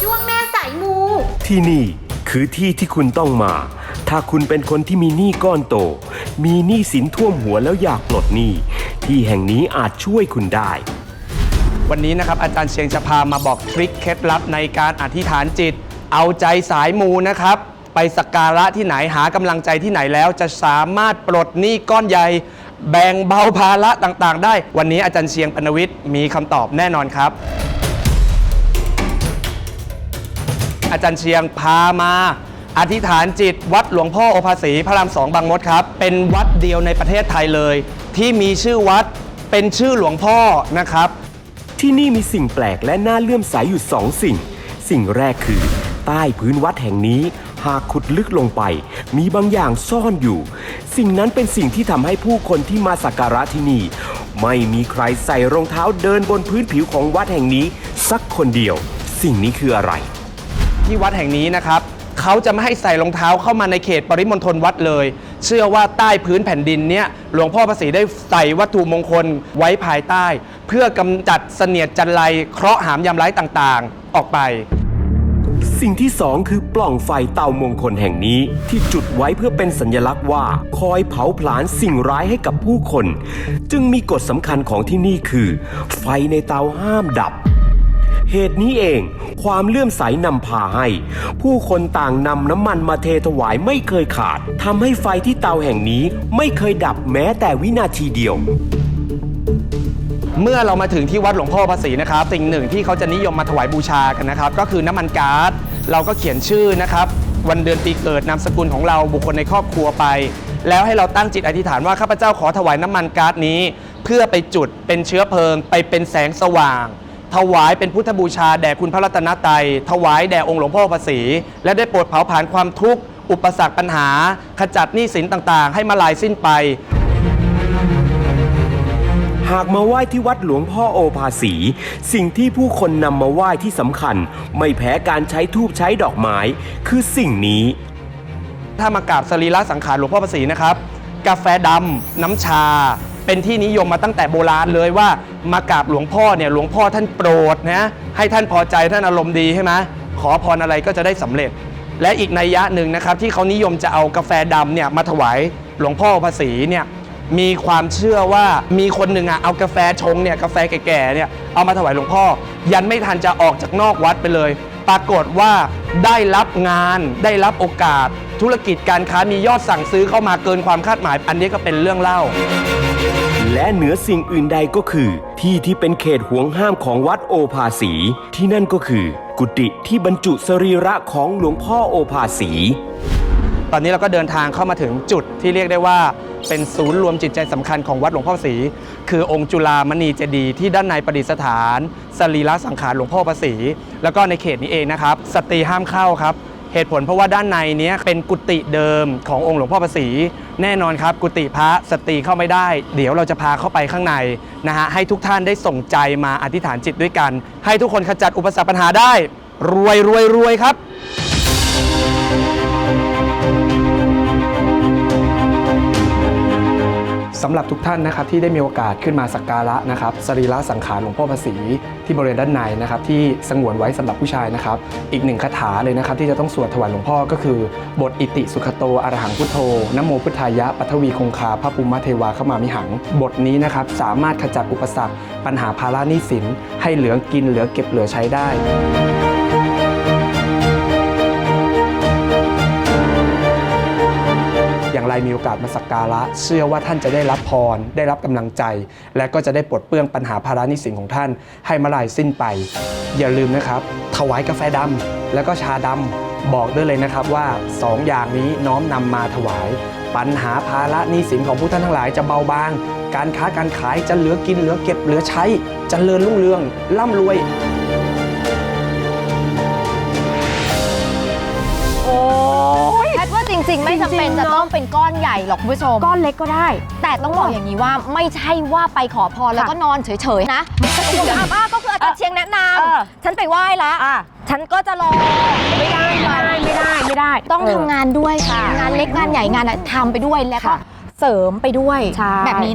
ช่วงแม่สายมู ที่นี่คือที่ที่คุณต้องมา ถ้าคุณเป็นคนที่มีหนี้ก้อนโต มีหนี้สินท่วมหัวแล้วอยากปลดหนี้ ที่แห่งนี้อาจช่วยคุณได้ วันนี้นะครับอาจารย์เชียงจะพามาบอกทริคเคล็ดลับในการอธิษฐานจิต เอาใจสายมูนะครับ ไปสักการะที่ไหนหากำลังใจที่ไหนแล้วจะสามารถปลดหนี้ก้อนใหญ่ แบ่งเบาภาระต่างๆ ได้ วันนี้อาจารย์เชียงปนวิทย์มีคำตอบแน่นอนครับ อาจารย์เชียงพามาอธิษฐานจิต วัดหลวงพ่อโอภาสีพระรามสองบางมดครับ เป็นวัดเดียวในประเทศไทยเลย ที่มีชื่อวัดเป็นชื่อหลวงพ่อนะครับ ที่นี่มีสิ่งแปลกและน่าเลื่อมใสอยู่สองสิ่ง สิ่งแรกคือ ใต้พื้นวัดแห่งนี้ หากขุดลึกลงไป มีบางอย่างซ่อนอยู่ สิ่งนั้นเป็นสิ่งที่ทำให้ผู้คนที่มาสักการะที่นี่ ไม่มีใครใส่รองเท้าเดินบนพื้นผิวของวัดแห่งนี้ สักคนเดียว สิ่งนี้คืออะไร ที่วัดแห่งนี้นะครับเขาจะไม่ให้ใส่รองเท้าเข้ามาในเขตปริมณฑลวัดเลย เชื่อว่าใต้พื้นแผ่นดินเนี่ยหลวงพ่อพระศรีได้ใส่วัตถุมงคลไว้ภายใต้ เพื่อกำจัดเสนียดจันไรเคราะห์หามยามร้ายต่างๆ ออกไป สิ่งที่สองคือปล่องไฟเตามงคลแห่งนี้ที่จุดไว้เพื่อเป็นสัญลักษณ์ว่า คอยเผาผลาญสิ่งร้ายให้กับผู้คน จึงมีกฎสำคัญของที่นี่คือ ไฟในเตาห้ามดับ เหตุนี้เอง ความเลื่อมใสนำพาให้ ผู้คนต่างนำน้ำมันมาเทถวายไม่เคยขาดทำให้ไฟที่เตาแห่งนี้ไม่เคยดับแม้แต่วินาทีเดียว เมื่อเรามาถึงที่วัดหลวงพ่อพระสีนะครับ สิ่งหนึ่งที่เขาจะนิยมมาถวายบูชากันนะครับ ก็คือน้ำมันก๊าซเราก็เขียนชื่อนะครับวันเดือนปีเกิดนามสกุลของเราบุคคลในครอบครัวไป แล้วให้เราตั้งจิตอธิษฐานว่าข้าพเจ้าขอถวายน้ำมันก๊าซนี้ เพื่อไปจุดเป็นเชื้อเพลิง ไปเป็นแสงสว่าง ถวายเป็นพุทธบูชาแด่คุณพระรัตนตรัยถวายแด่องค์หลวงพ่อพระศรีและได้โปรดเผาผลาญความทุกข์ อุปสรรคปัญหา ขจัดหนี้สินต่างๆ ให้มาลายสิ้นไป หากมาไหว้ที่วัดหลวงพ่อโอภาสี สิ่งที่ผู้คนนำมาไหว้ที่สำคัญ ไม่แพ้การใช้ทูบใช้ดอกไม้ คือสิ่งนี้ ถ้ามากราบสรีระสังขารหลวงพ่อพระศรีนะครับ กาแฟดำน้ำชา เป็นที่นิยมมาตั้งแต่โบราณเลยว่ามากราบหลวงพ่อเนี่ยหลวงพ่อท่านโปรดนะให้ท่านพอใจท่านอารมณ์ดีใช่ไหมขอพรอะไรก็จะได้สำเร็จ และอีกนัยยะหนึ่งนะครับที่เขานิยมจะเอากาแฟดำเนี่ยมาถวายหลวงพ่อพระศรีเนี่ยมีความเชื่อว่ามีคนหนึ่งอะเอากาแฟชงเนี่ยกาแฟแก่ๆเนี่ยเอามาถวายหลวงพ่อ ยันไม่ทันจะออกจากนอกวัดไปเลย ปรากฏว่าได้รับงานได้รับโอกาส ธุรกิจการค้ามียอดสั่งซื้อเข้ามาเกินความคาดหมาย อันนี้ก็เป็นเรื่องเล่า และเหนือสิ่งอื่นใดก็คือ ที่ที่เป็นเขตห่วงห้ามของวัดโอภาสี ที่นั่นก็คือ กุฏิที่บรรจุสรีระของหลวงพ่อโอภาสี ตอนนี้เราก็เดินทางเข้ามาถึงจุดที่เรียกได้ว่าเป็นศูนย์รวมจิตใจสำคัญของวัดหลวงพ่อศรีคือองค์จุฬามณีเจดีย์ที่ด้านในประดิษฐาน สรีระสังขารหลวงพ่อพระศรีแล้วก็ในเขตนี้เองนะครับสตรีห้ามเข้าครับ เหตุผลเพราะว่าด้านในเนี้ยเป็นกุฏิเดิมขององค์หลวงพ่อพระสีแน่นอนครับ กุฏิพระสตรีเข้าไม่ได้ เดี๋ยวเราจะพาเข้าไปข้างในนะฮะให้ทุกท่านได้ส่งใจมาอธิษฐานจิตด้วยกัน ให้ทุกคนขจัดอุปสรรคปัญหาได้ รวยรวยรวยครับ สำหรับทุกท่านนะครับที่ได้มีโอกาสขึ้นมาสักการะนะครับสรีระสังขารหลวงพ่อพระศรีที่บริเวณด้านในนะครับที่สงวนไว้สำหรับผู้ชายนะครับอีกหนึ่งคาถาเลยนะครับที่จะต้องสวดถวายหลวงพ่อก็คือ บทอิติสุขโตอรหังพุทโธนโมพุทธายะปัทวีคงคาพระปุมมะเทวาเข้ามามิหัง บทนี้นะครับสามารถขจัดอุปสรรค ปัญหาภาระหนี้สิน ให้เหลือกินเหลือเก็บเหลือใช้ได้ อย่างไรมีโอกาสมาสักการะ เชื่อว่าท่านจะได้รับพร ได้รับกำลังใจ และก็จะได้ปลดเปลื้องปัญหาภาระนี้สินของท่าน ให้มาลายสิ้นไป อย่าลืมนะครับ ถวายกาแฟดำแล้วก็ชาดำบอกด้วยเลยนะครับว่าสองอย่างนี้น้อมนำมาถวาย ปัญหาภาระหนี้สินของผู้ท่านทั้งหลายจะเบาบาง การค้าการขายจะเหลือกินเหลือเก็บเหลือใช้จเจริญรุ่งเรืองร่ำรวยโอ้ ริง ๆ ไม่จำเป็นจริงๆจะเนอะ ต้องเป็นก้อนใหญ่หรอกคุณผู้ชม ก้อนเล็กก็ได้ แต่ต้องบอกอย่างนี้ว่าไม่ใช่ว่าไปขอพรแล้วก็นอนเฉยๆนะคุณผู้ชมอะก็คืออาจารย์เชียงแนะนเออำฉันไปไหว้แล้วอะฉันก็จะรอ ไม่ได้ไม่ได้ไม่ได้ไม่ได้ต้องเทำงานด้วยค่ะ งานเล็กงานใหญ่งานอะทำไปด้วยแล้วก็ค่ะเสริมไปด้วย ใช่ แบบนี้นะ